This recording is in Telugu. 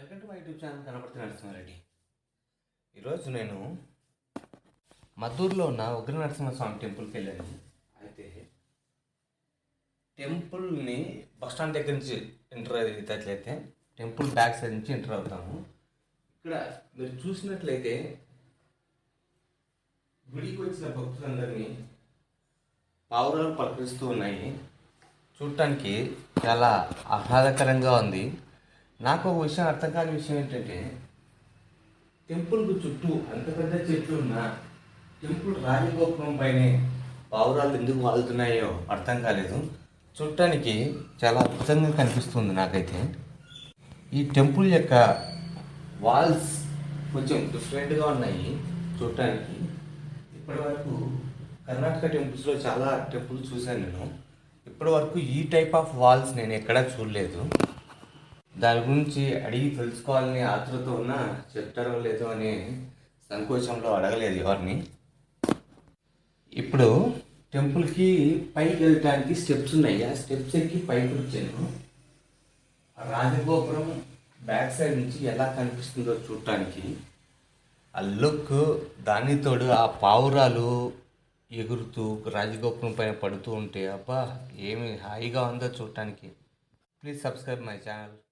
Welcome to my YouTube channel కనపడుతు Narasimha Reddy. ఈరోజు నేను మద్దూరులో ఉన్న ఉగ్ర నరసింహస్వామి టెంపుల్కి వెళ్ళాను. అయితే టెంపుల్ని బస్ స్టాండ్ దగ్గర నుంచి ఎంటర్ అయ్యేటట్లయితే టెంపుల్ బ్యాక్ సైడ్ నుంచి ఎంటర్ అవుతాము. ఇక్కడ మీరు చూసినట్లయితే గుడికి వచ్చిన భక్తులందరినీ పావురాలు పలకరిస్తూ ఉన్నాయి. చూడటానికి చాలా ఆహ్లాదకరంగా ఉంది. నాకు ఒక విషయం అర్థం కాని విషయం ఏంటంటే టెంపుల్కు చుట్టూ అంత పెద్ద చెట్లు ఉన్నా టెంపుల్ రాజగోపురం పైనే పావురాలు ఎందుకు వాళ్తున్నాయో అర్థం కాలేదు. చూడటానికి చాలా అద్భుతంగా కనిపిస్తుంది నాకైతే. ఈ టెంపుల్ యొక్క వాల్స్ కొంచెం డిఫరెంట్గా ఉన్నాయి చూడటానికి. ఇప్పటి వరకు కర్ణాటక టెంపుల్స్లో చాలా టెంపుల్స్ చూశాను నేను. ఇప్పటి వరకు ఈ టైప్ ఆఫ్ వాల్స్ నేను ఎక్కడా చూడలేదు. దాని గురించి అడిగి తెలుసుకోవాలని ఆతృత ఉన్నా చెప్తారో లేదో అనే సంకోచంలో అడగలేదు ఎవరిని. ఇప్పుడు టెంపుల్కి పైకి వెళ్ళటానికి స్టెప్స్ ఉన్నాయి. ఆ స్టెప్స్ ఎక్కి పైకి వచ్చాను. రాజగోపురం బ్యాక్ సైడ్ నుంచి ఎలా కనిపిస్తుందో చూడటానికి ఆ లుక్ దానితోడు ఆ పావురాలు ఎగురుతూ రాజగోపురం పైన పడుతూ ఉంటే అబ్బా ఏమి హాయిగా ఉందో చూడటానికి. Please subscribe my channel.